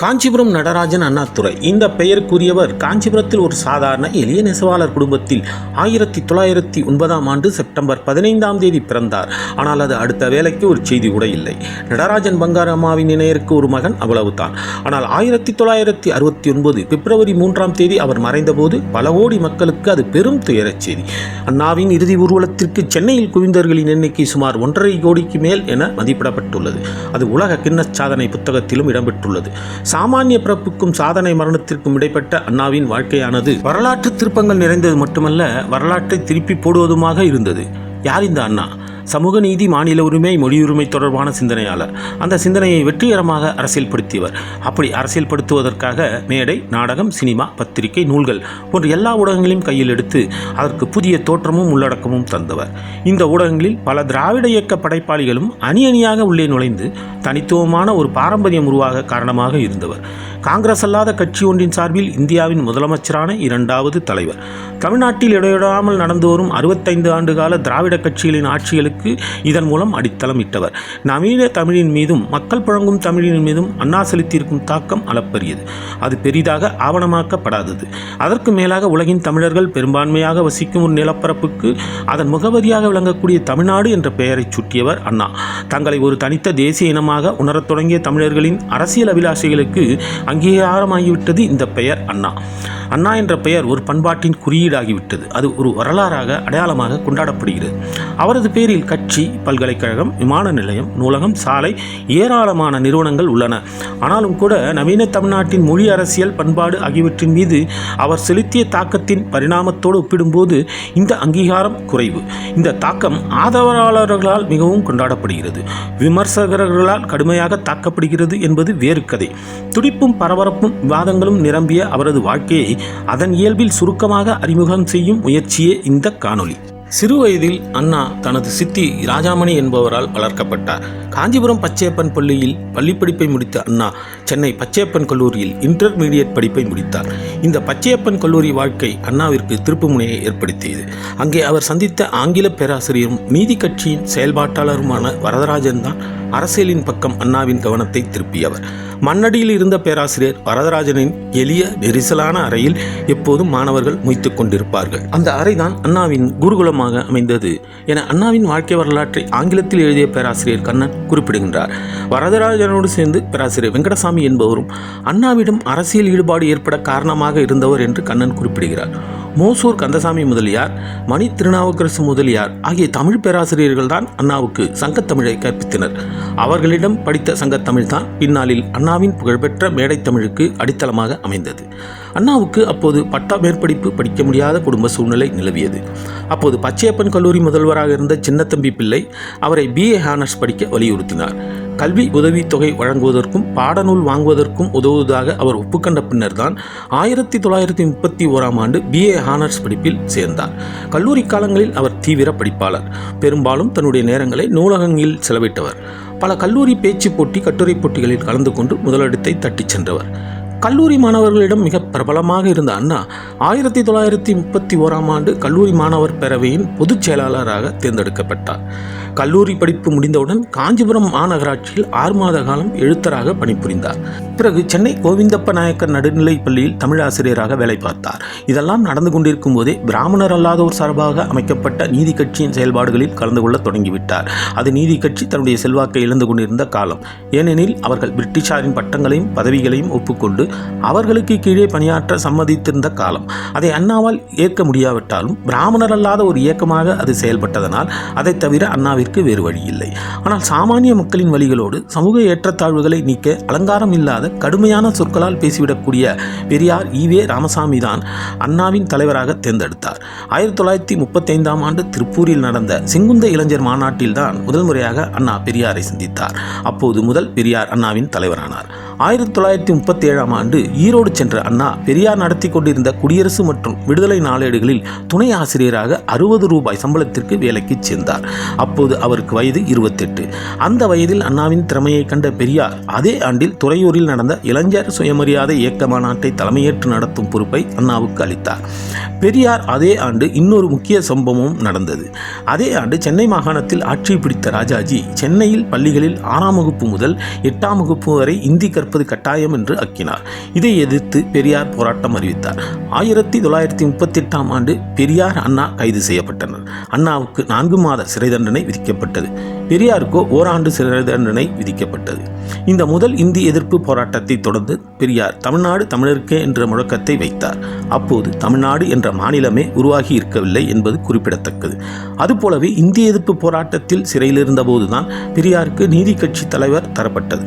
காஞ்சிபுரம் நடராஜன் அண்ணாதுரை. இந்த பெயருக்குரியவர் காஞ்சிபுரத்தில் ஒரு சாதாரண எளிய நெசவாளர் குடும்பத்தில் ஆயிரத்தி தொள்ளாயிரத்தி ஒன்பதாம் ஆண்டு செப்டம்பர் பதினைந்தாம் தேதி பிறந்தார். ஆனால் அது அடுத்த வேலைக்கு ஒரு செய்தி கூட இல்லை. நடராஜன் பங்காரம்மாவின் இணையருக்கு ஒரு மகன் அவ்வளவுதான். ஆனால் ஆயிரத்தி தொள்ளாயிரத்தி அறுபத்தி ஒன்பது பிப்ரவரி மூன்றாம் தேதி அவர் மறைந்தபோது பல கோடி மக்களுக்கு அது பெரும் துயரச் செய்தி. அண்ணாவின் இறுதி ஊர்வலத்திற்கு சென்னையில் குவிந்தவர்களின் எண்ணிக்கை சுமார் ஒன்றரை கோடிக்கு மேல் என மதிப்பிடப்பட்டுள்ளது. அது உலக கின்னஸ் சாதனை புத்தகத்திலும் இடம்பெற்றுள்ளது. சாமானிய பிறப்புக்கும் சாதனை மரணத்திற்கும் இடைப்பட்ட அண்ணாவின் வாழ்க்கையானது வரலாற்று திருப்பங்கள் நிறைந்தது மட்டுமல்ல வரலாற்றை திருப்பி போடுவதுமாக இருந்தது. யார் இந்த அண்ணா? சமூக நீதி மாநில உரிமை மொழியுரிமை தொடர்பான சிந்தனையாளர். அந்த சிந்தனையை வெற்றிகரமாக அரசியல்படுத்தியவர். அப்படி அரசியல்படுத்துவதற்காக மேடை நாடகம் சினிமா பத்திரிகை நூல்கள் போன்ற எல்லா ஊடகங்களையும் கையில் எடுத்து அதற்கு புதிய தோற்றமும் உள்ளடக்கமும் தந்தவர். இந்த ஊடகங்களில் பல திராவிட இயக்க படைப்பாளிகளும் அணி அணியாக உள்ளே நுழைந்து தனித்துவமான ஒரு பாரம்பரியம் உருவாக காரணமாக இருந்தவர். காங்கிரஸ் அல்லாத கட்சி ஒன்றின் சார்பில் இந்தியாவின் முதலமைச்சரான இரண்டாவது தலைவர். தமிழ்நாட்டில் இடையிடாமல் நடந்து வரும் அறுபத்தைந்து ஆண்டு கால திராவிட கட்சிகளின் ஆட்சிகளுக்கு இதன் மூலம் அடித்தளம் இட்டவர். நவீன தமிழின் மீதும் மக்கள் புழங்கும் தமிழின் மீதும் அண்ணா செலுத்தியிருக்கும் தாக்கம் அளப்பரியது. அது பெரிதாக ஆவணமாக்கப்படாதது. அதற்கு மேலாக உலகின் தமிழர்கள் பெரும்பான்மையாக வசிக்கும் ஒரு நிலப்பரப்புக்கு அதன் முகவரியாக விளங்கக்கூடிய தமிழ்நாடு என்ற பெயரைச் சுட்டியவர் அண்ணா. தங்களை ஒரு தனித்த தேசிய இனமாக உணரத் தொடங்கிய தமிழர்களின் அரசியல் அபிலாஷைகளுக்கு அங்கீகாரமாகிவிட்டது இந்த பெயர் அண்ணா. அண்ணா என்ற பெயர் ஒரு பண்பாட்டின் குறியீடாகிவிட்டது. அது ஒரு வரலாறாக அடையாளமாக கொண்டாடப்படுகிறது. அவரது பேரில் கட்சி பல்கலைக்கழகம் விமான நிலையம் நூலகம் சாலை ஏராளமான நிறுவனங்கள் உள்ளன. ஆனாலும் கூட நவீன தமிழ்நாட்டின் மொழி அரசியல் பண்பாடு ஆகியவற்றின் மீது அவர் செலுத்திய தாக்கத்தின் பரிணாமத்தோடு ஒப்பிடும்போது இந்த அங்கீகாரம் குறைவு. இந்த தாக்கம் ஆதரவாளர்களால் மிகவும் கொண்டாடப்படுகிறது. விமர்சகர்களால் கடுமையாக தாக்கப்படுகிறது என்பது வேறு கதை. துடிப்பும் பரபரப்பும் விவாதங்களும் நிரம்பிய அவரது வாழ்க்கையை அதன் இயல்பில் சுருக்கமாக அறிமுகம் செய்யும் முயற்சியே இந்த காணொளி. சிறுவயதில் அண்ணா தனது சித்தி ராஜாமணி என்பவரால் வளர்க்கப்பட்டார். காஞ்சிபுரம் பச்சையப்பன் பள்ளியில் பள்ளிப்படிப்பை முடித்த அண்ணா சென்னை பச்சையப்பன் கல்லூரியில் இன்டர்மீடியட் படிப்பை முடித்தார். இந்த பச்சையப்பன் கல்லூரி வாழ்க்கை அண்ணாவிற்கு திருப்புமுனையை ஏற்படுத்தியது. அங்கே அவர் சந்தித்த ஆங்கில பேராசிரியரும் நீதி கட்சியின் செயல்பாட்டாளருமான வரதராஜன் தான் அரசியலின் பக்கம் அண்ணாவின் கவனத்தை திருப்பியவர். மண்ணடியில் இருந்த பேராசிரியர் வரதராஜனின் எளிய நெரிசலான அறையில் எப்போதும் மாணவர்கள் முய்த்து கொண்டிருப்பார்கள். அந்த அறைதான் அண்ணாவின் குருகுலமாக அமைந்தது என அண்ணாவின் வாழ்க்கை வரலாற்றை ஆங்கிலத்தில் எழுதிய பேராசிரியர் கண்ணன் குறிப்பிடுகின்றார். வரதராஜனோடு சேர்ந்து பேராசிரியர் வெங்கடசாமி என்பவரும் அண்ணாவிடம் அரசியல் ஈடுபாடு ஏற்பட காரணமாக இருந்தவர் என்று கண்ணன் குறிப்பிடுகிறார். மோசூர் கந்தசாமி முதலியார் மணி திருநாவுக்கரசு முதலியார் ஆகிய தமிழ் பேராசிரியர்கள் தான் அண்ணாவுக்கு சங்கத்தமிழை கற்பித்தனர். அவர்களிடம் படித்த சங்கத்தமிழ் தான் பின்னாளில் அண்ணாவின் புகழ்பெற்ற மேடைத்தமிழுக்கு அடித்தளமாக அமைந்தது. அண்ணாவுக்கு அப்போது பட்டா மேற்படிப்பு படிக்க முடியாத குடும்ப சூழ்நிலை நிலவியது. அப்போது பச்சையப்பன் கல்லூரி முதல்வராக இருந்த சின்னத்தம்பி பிள்ளை அவரை பிஏ ஹானர்ஸ் படிக்க வலியுறுத்தினார். கல்வி உதவித்தொகை வழங்குவதற்கும் பாடநூல் வாங்குவதற்கும் உதவுவதாக அவர் ஒப்புக்கொண்ட பின்னர்தான் ஆயிரத்தி தொள்ளாயிரத்தி முப்பத்தி ஓராம் ஆண்டு பிஏ ஹானர்ஸ் படிப்பில் சேர்ந்தார். கல்லூரி காலங்களில் அவர் தீவிர படிப்பாளர். பெரும்பாலும் தன்னுடைய நேரங்களை நூலகங்களில் செலவிட்டவர். பல கல்லூரி பேச்சு போட்டி கட்டுரை போட்டிகளில் கலந்து கொண்டு முதலிடத்தை தட்டிச் சென்றவர். கல்லூரி மாணவர்களிடம் மிக பிரபலமாக இருந்த அண்ணா ஆயிரத்தி தொள்ளாயிரத்தி முப்பத்தி ஓராம் ஆண்டு கல்லூரி மாணவர் பேரவையின் பொதுச் செயலாளராக தேர்ந்தெடுக்கப்பட்டார். கல்லூரி படிப்பு முடிந்தவுடன் காஞ்சிபுரம் மாநகராட்சியில் ஆறு மாத காலம் எழுத்தராக பணிபுரிந்தார். பிறகு சென்னை கோவிந்தப்ப நாயக்கர் நடுநிலைப் பள்ளியில் தமிழாசிரியராக வேலை பார்த்தார். இதெல்லாம் நடந்து கொண்டிருக்கும் போதே பிராமணர் அல்லாதோர் சார்பாக அமைக்கப்பட்ட நீதி கட்சியின் செயல்பாடுகளில் கலந்து கொள்ள தொடங்கிவிட்டார். அது நீதி கட்சி தன்னுடைய செல்வாக்கை இழந்து கொண்டிருந்த காலம். ஏனெனில் அவர்கள் பிரிட்டிஷாரின் பட்டங்களையும் பதவிகளையும் ஒப்புக்கொண்டு அவர்களுக்கு கீழே பணியாற்ற சம்மதித்திருந்த காலம். அதை அண்ணாவால் ஏற்க முடியாவிட்டாலும் பிராமணர் அல்லாத ஒரு இயக்கமாக அது செயல்பட்டதனால் அதை தவிர அண்ணாவிற்கு வேறு வழி இல்லை. ஆனால் சாமானிய மக்களின் வழிகளோடு சமூக ஏற்றத்தாழ்வுகளை நீக்க அலங்காரம் இல்லாத கடுமையான சொற்களால் பேசிவிடக்கூடிய பெரியார் ஈவே ராமசாமி தான் அண்ணாவின் தலைவராக தேர்ந்தெடுத்தார். ஆயிரத்தி தொள்ளாயிரத்தி முப்பத்தைந்தாம் ஆண்டு திருப்பூரில் நடந்த செங்குந்த இளைஞர் மாநாட்டில்தான் முதல் முறையாக அண்ணா பெரியாரை சந்தித்தார். அப்போது முதல் பெரியார் அண்ணாவின் தலைவரானார். ஆயிரத்தி தொள்ளாயிரத்தி முப்பத்தி ஏழாம் ஆண்டு ஈரோடு சென்ற அண்ணா பெரியார் நடத்தி கொண்டிருந்த குடியரசு மற்றும் விடுதலை நாளேடுகளில் துணை ஆசிரியராக அறுபது ரூபாய் சம்பளத்திற்கு வேலைக்கு சேர்ந்தார். அப்போது அவருக்கு வயது இருபத்தெட்டு. அந்த வயதில் அண்ணாவின் திறமையை கண்ட பெரியார் அதே ஆண்டில் துறையூரில் நடந்த இளைஞர் சுயமரியாதை இயக்க மாநாட்டை தலைமையேற்று நடத்தும் பொறுப்பை அண்ணாவுக்கு அளித்தார். பெரியார் அதே ஆண்டு இன்னொரு முக்கிய சம்பவமும் நடந்தது. அதே ஆண்டு சென்னை மாகாணத்தில் ஆட்சி பிடித்த ராஜாஜி சென்னையில் பள்ளிகளில் ஆறாம் வகுப்பு முதல் எட்டாம் வகுப்பு வரை இந்தி கற்பது கட்டாயம் என்று அக்கினார். இதை எதிர்த்து பெரியார் போராட்டம் அறிவித்தார். ஆயிரத்தி தொள்ளாயிரத்தி முப்பத்தி எட்டாம் ஆண்டு பெரியார் அண்ணா கைது செய்யப்பட்டனர். அண்ணாவுக்கு நான்கு மாத சிறை தண்டனை விதிக்கப்பட்டது. பெரியாருக்கோ ஓராண்டு சிறை தண்டனை விதிக்கப்பட்டது. இந்த முதல் இந்தி எதிர்ப்பு போராட்டத்தை தொடர்ந்து பெரியார் தமிழ்நாடு தமிழருக்கே என்ற முழக்கத்தை வைத்தார். அப்போது தமிழ்நாடு என்ற மாநிலமே உருவாகி இருக்கவில்லை என்பது குறிப்பிடத்தக்கது. அதுபோலவே இந்திய எதிர்ப்பு போராட்டத்தில் சிறையில் இருந்தபோதுதான் பெரியாருக்கு நீதி கட்சி தலைவர் தரப்பட்டது.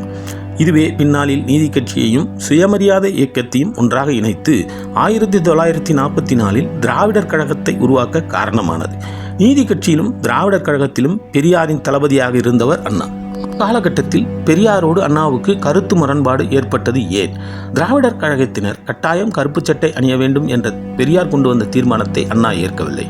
இதுவே பின்னாளில் நீதி கட்சியையும் சுயமரியாதை இயக்கத்தையும் ஒன்றாக இணைத்து ஆயிரத்தி தொள்ளாயிரத்தி நாற்பத்தி நாலில் திராவிடர் கழகத்தை உருவாக்க காரணமானது. நீதி கட்சியிலும் திராவிடர் கழகத்திலும் பெரியாரின் தளபதியாக இருந்தவர் அண்ணா. காலகட்டத்தில் பெரியாரோடு அண்ணாவுக்கு கருத்து முரண்பாடு ஏற்பட்டது ஏன்? திராவிடர் கழகத்தினர் கட்டாயம் கருப்பு சட்டை அணிய வேண்டும் என்ற பெரியார் கொண்டு வந்த தீர்மானத்தை அண்ணா ஏற்கவில்லை.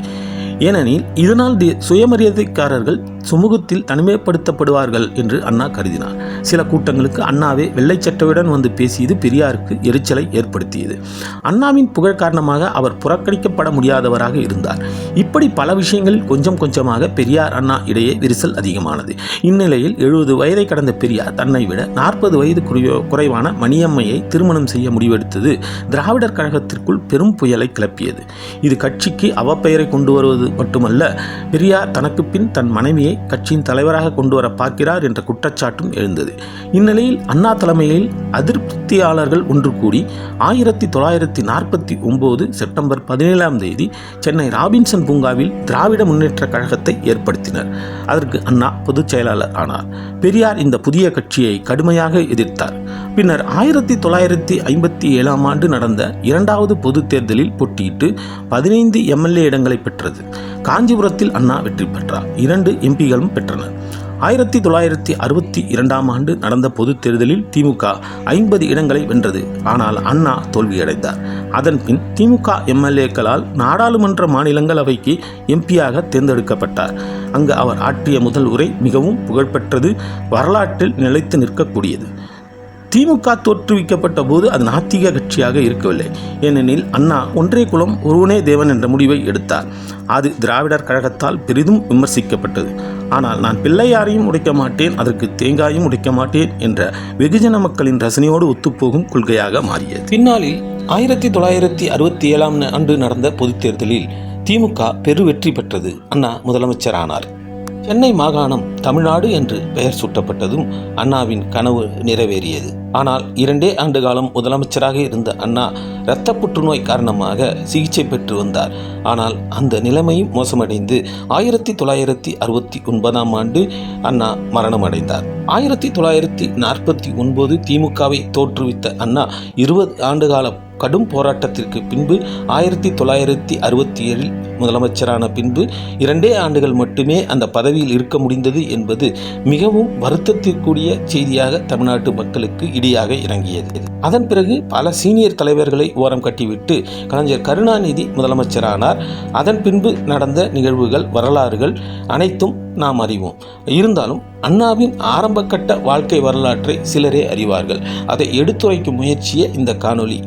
ஏனெனில் இதனால் தி- சுயமரியாதைக்காரர்கள் சுமூகத்தில் தனிமைப்படுத்தப்படுவார்கள் என்று அண்ணா கருதினார். சில கூட்டங்களுக்கு அண்ணாவே வெள்ளை சட்டையுடன் வந்து பேசியது பெரியாருக்கு எரிச்சலை ஏற்படுத்தியது. அண்ணாவின் புகழ் காரணமாக அவர் புறக்கணிக்கப்பட முடியாதவராக இருந்தார். இப்படி பல விஷயங்களில் கொஞ்சம் கொஞ்சமாக பெரியார் அண்ணா இடையே விரிசல் அதிகமானது. இந்நிலையில் எழுபது வயதை கடந்த பெரியார் தன்னை விட நாற்பது வயது குறைவான மணியம்மையை திருமணம் செய்ய முடிவெடுத்தது திராவிடர் கழகத்திற்குள் பெரும் புயலை கிளப்பியது. இது கட்சிக்கு அவப்பெயரை கொண்டு வருவது மட்டுமல்ல பெரியார் தனக்கு பின் தன் மனைவியை கட்சியின் தலைவராக கொண்டு வர பார்க்கிறார் என்ற குற்றச்சாட்டும் எழுந்தது. இந்நிலையில் அண்ணா தலைமையில் அதிருப்தியாளர்கள் ஒன்று கூடி ஆயிரத்தி தொள்ளாயிரத்தி நாற்பத்தி ஒன்பது செப்டம்பர் பதினேழாம் தேதி சென்னை ராபின்சன் பூங்காவில் திராவிட முன்னேற்ற கழகத்தை ஏற்படுத்தினர். அதற்கு அண்ணா பொதுச் செயலாளர் ஆனார். பெரியார் இந்த புதிய கட்சியை கடுமையாக எதிர்த்தார். பின்னர் ஆயிரத்தி தொள்ளாயிரத்தி ஐம்பத்தி ஏழாம் ஆண்டு நடந்த இரண்டாவது பொதுத் தேர்தலில் போட்டியிட்டு பதினைந்து எம்எல்ஏ இடங்களை பெற்றது. காஞ்சிபுரத்தில் அண்ணா வெற்றி பெற்றார். இரண்டு எம்பிகளும் பெற்றனர். ஆயிரத்தி தொள்ளாயிரத்தி அறுபத்தி இரண்டாம் ஆண்டு நடந்த பொதுத் தேர்தலில் திமுக ஐம்பது இடங்களை வென்றது. ஆனால் அண்ணா தோல்வியடைந்தார். அதன்பின் திமுக எம்எல்ஏக்களால் நாடாளுமன்ற மாநிலங்களவைக்கு எம்பியாக தேர்ந்தெடுக்கப்பட்டார். அங்கு அவர் ஆற்றிய முதல் உரை மிகவும் புகழ்பெற்றது. வரலாற்றில் நிலைத்து நிற்கக்கூடியது. திமுக தோற்றுவிக்கப்பட்ட போது அது நாத்திக கட்சியாக இருக்கவில்லை. ஏனெனில் அண்ணா ஒன்றே குலம் ஒருவனே தேவன் என்ற முடிவை எடுத்தார். அது திராவிடர் கழகத்தால் பெரிதும் விமர்சிக்கப்பட்டது. ஆனால் நான் பிள்ளையாரையும் உடைக்க மாட்டேன் அதற்கு தேங்காயும் உடைக்க மாட்டேன் என்ற வெகுஜன மக்களின் ரசனையோடு ஒத்துப்போகும் கொள்கையாக மாறியது. பின்னாளில் ஆயிரத்தி தொள்ளாயிரத்தி அறுபத்தி ஏழாம் ஆண்டு நடந்த பொதுத் தேர்தலில் திமுக பெரு வெற்றி பெற்றது. அண்ணா முதலமைச்சரானார். சென்னை மாகாணம் தமிழ்நாடு என்று பெயர் சூட்டப்பட்டதும் அண்ணாவின் கனவு நிறைவேறியது. ஆனால் இரண்டே ஆண்டு காலம் முதலமைச்சராக இருந்த அண்ணா இரத்த புற்றுநோய் காரணமாக சிகிச்சை பெற்று வந்தார். ஆனால் அந்த நிலைமையும் மோசமடைந்து ஆயிரத்தி தொள்ளாயிரத்தி அறுபத்தி ஒன்பதாம் ஆண்டு அண்ணா மரணமடைந்தார். ஆயிரத்தி தொள்ளாயிரத்தி நாற்பத்தி ஒன்பது திமுகவை தோற்றுவித்த அண்ணா இருபது ஆண்டுகால கடும் போராட்டத்திற்கு பின்பு ஆயிரத்தி தொள்ளாயிரத்தி அறுபத்தி ஏழில் முதலமைச்சரான பின்பு இரண்டே ஆண்டுகள் மட்டுமே அந்த பதவியில் இருக்க முடிந்தது என்பது மிகவும் வருத்தத்திற்குரிய செய்தியாக தமிழ்நாட்டு மக்களுக்கு இடியாக இறங்கியது. அதன் பிறகு பல சீனியர் தலைவர்களை ஓரம் கட்டிவிட்டு கலைஞர் கருணாநிதி முதலமைச்சரானார். அதன் பின்பு நடந்த நிகழ்வுகள் வரலாறுகள் அனைத்தும் நாம் அறிவோம். இருந்தாலும் அண்ணாவின் ஆரம்பகட்ட வாழ்க்கை வரலாற்றை சிலரே அறிவார்கள். அதை எடுத்துரைக்கும் முயற்சியே இந்த காணொளி.